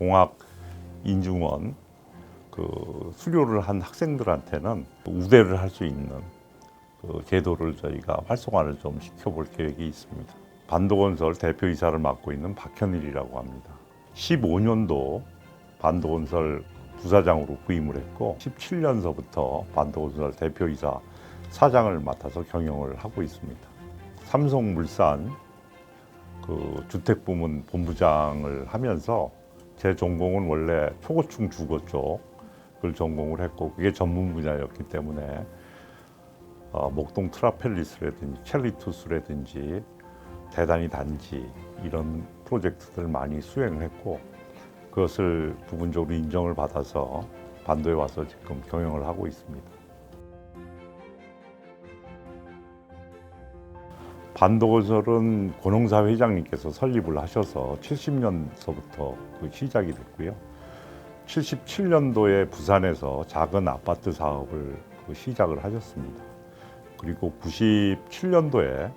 공학 인중원 그 수료를 한 학생들한테는 우대를 할 수 있는 그 제도를 저희가 활성화를 좀 시켜볼 계획이 있습니다. 반도건설 대표이사를 맡고 있는 박현일이라고 합니다. 15년도 반도건설 부사장으로 부임을 했고 17년서부터 반도건설 대표이사 사장을 맡아서 경영을 하고 있습니다. 삼성물산 그 주택부문 본부장을 하면서 제 전공은 원래 초고층 주거 쪽을 전공을 했고 그게 전문 분야였기 때문에 어, 목동 트라펠리스라든지 첼리투스라든지 대단히 단지 이런 프로젝트들 많이 수행을 했고 그것을 부분적으로 인정을 받아서 반도에 와서 지금 경영을 하고 있습니다. 반도건설은 권홍사 회장님께서 설립을 하셔서 70년서부터 그 시작이 됐고요. 77년도에 부산에서 작은 아파트 사업을 그 시작을 하셨습니다. 그리고 97년도에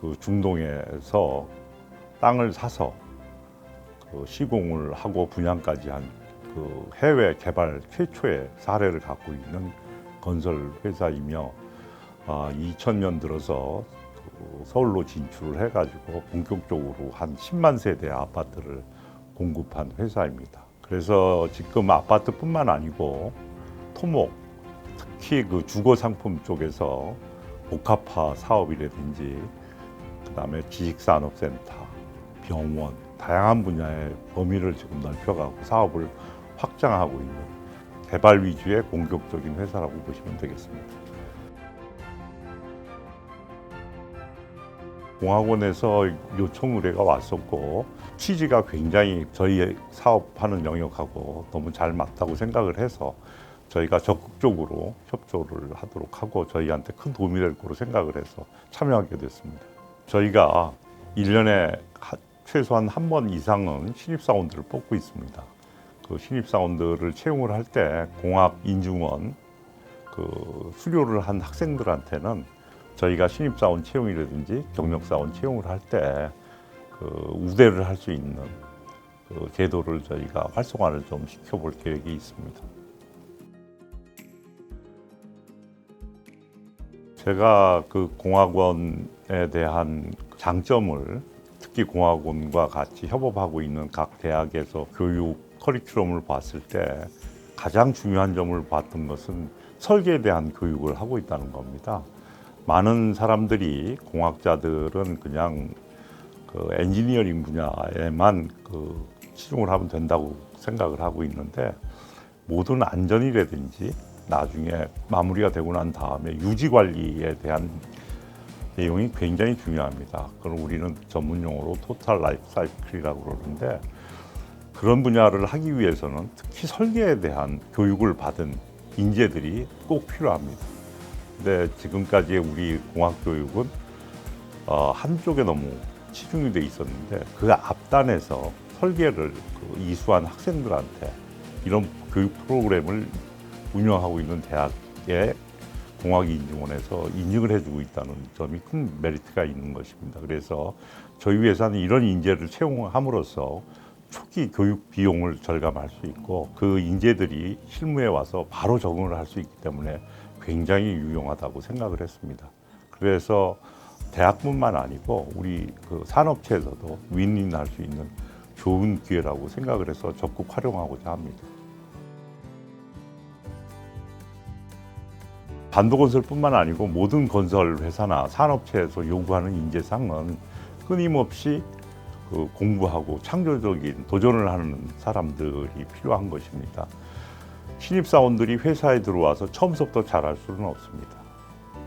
그 중동에서 땅을 사서 그 시공을 하고 분양까지 한 그 해외 개발 최초의 사례를 갖고 있는 건설 회사이며 아, 2000년 들어서 그 서울로 진출을 해가지고 본격적으로 한 10만 세대 아파트를 공급한 회사입니다. 그래서 지금 아파트뿐만 아니고 토목, 특히 그 주거 상품 쪽에서 복합화 사업이라든지 그다음에 지식산업센터, 병원 다양한 분야의 범위를 지금 넓혀가고 사업을 확장하고 있는 개발 위주의 공격적인 회사라고 보시면 되겠습니다. 공학원에서 요청 의뢰가 왔었고 취지가 굉장히 저희 사업하는 영역하고 너무 잘 맞다고 생각을 해서 저희가 적극적으로 협조를 하도록 하고 저희한테 큰 도움이 될 거로 생각을 해서 참여하게 됐습니다. 저희가 일년에 최소한 한 번 이상은 신입사원들을 뽑고 있습니다. 그 신입사원들을 채용을 할 때 공학 인중원 그 수료를 한 학생들한테는 저희가 신입사원 채용이라든지 경력사원 채용을 할 때 그 우대를 할 수 있는 그 제도를 저희가 활성화를 좀 시켜볼 계획이 있습니다. 제가 그 공학원에 대한 장점을 특히 공학원과 같이 협업하고 있는 각 대학에서 교육 커리큘럼을 봤을 때 가장 중요한 점을 봤던 것은 설계에 대한 교육을 하고 있다는 겁니다. 많은 사람들이 공학자들은 그냥 그 엔지니어링 분야에만 그 치중을 하면 된다고 생각을 하고 있는데 모든 안전이라든지 나중에 마무리가 되고 난 다음에 유지 관리에 대한 내용이 굉장히 중요합니다. 그걸 우리는 전문 용어로 토탈 라이프 사이클이라고 그러는데 그런 분야를 하기 위해서는 특히 설계에 대한 교육을 받은 인재들이 꼭 필요합니다. 근데 지금까지의 우리 공학 교육은 어, 한쪽에 너무 치중이 돼 있었는데 그 앞단에서 설계를 그 이수한 학생들한테 이런 교육 프로그램을 운영하고 있는 대학의 공학인증원에서 인증을 해주고 있다는 점이 큰 메리트가 있는 것입니다. 그래서 저희 회사는 이런 인재를 채용함으로써 초기 교육 비용을 절감할 수 있고 그 인재들이 실무에 와서 바로 적응을 할 수 있기 때문에 굉장히 유용하다고 생각을 했습니다. 그래서 대학뿐만 아니고 우리 그 산업체에서도 윈윈할 수 있는 좋은 기회라고 생각을 해서 적극 활용하고자 합니다. 반도건설뿐만 아니고 모든 건설 회사나 산업체에서 요구하는 인재상은 끊임없이 그 공부하고 창조적인 도전을 하는 사람들이 필요한 것입니다. 신입사원들이 회사에 들어와서 처음부터 잘할 수는 없습니다.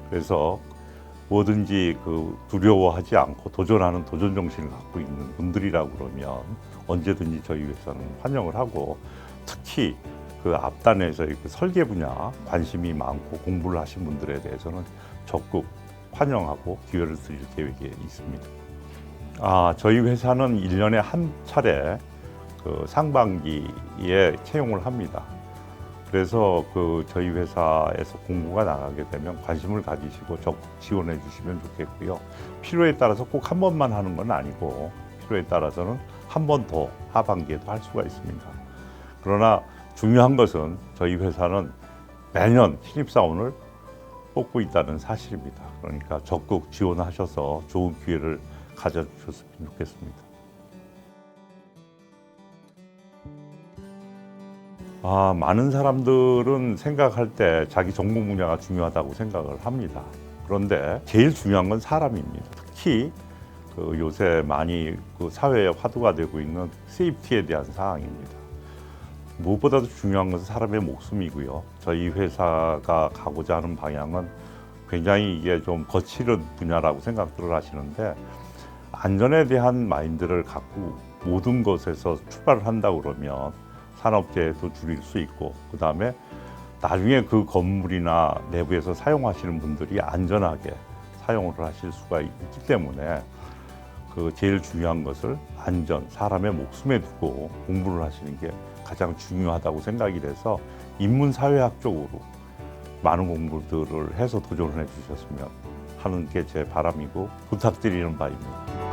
그래서 뭐든지 그 두려워하지 않고 도전하는 도전 정신을 갖고 있는 분들이라고 그러면 언제든지 저희 회사는 환영을 하고 특히 그 앞단에서의 그 설계 분야 관심이 많고 공부를 하신 분들에 대해서는 적극 환영하고 기회를 드릴 계획이 있습니다. 아, 저희 회사는 일년에한 차례 그 상반기에 채용을 합니다. 그래서 그 저희 회사에서 공고가 나가게 되면 관심을 가지시고 적극 지원해 주시면 좋겠고요. 필요에 따라서 꼭 한 번만 하는 건 아니고 필요에 따라서는 한 번 더 하반기에도 할 수가 있습니다. 그러나 중요한 것은 저희 회사는 매년 신입사원을 뽑고 있다는 사실입니다. 그러니까 적극 지원하셔서 좋은 기회를 가져주셨으면 좋겠습니다. 아, 많은 사람들은 생각할 때 자기 전공 분야가 중요하다고 생각을 합니다. 그런데 제일 중요한 건 사람입니다. 특히 그 요새 많이 그 사회에 화두가 되고 있는 세이프티에 대한 사항입니다. 무엇보다도 중요한 것은 사람의 목숨이고요. 저희 회사가 가고자 하는 방향은 굉장히 이게 좀 거칠은 분야라고 생각들을 하시는데 안전에 대한 마인드를 갖고 모든 것에서 출발을 한다 그러면 산업재해도 줄일 수 있고 그 다음에 나중에 그 건물이나 내부에서 사용하시는 분들이 안전하게 사용을 하실 수가 있기 때문에 그 제일 중요한 것을 안전, 사람의 목숨에 두고 공부를 하시는 게 가장 중요하다고 생각이 돼서 인문사회학 쪽으로 많은 공부들을 해서 도전을 해주셨으면 하는 게 제 바람이고 부탁드리는 바입니다.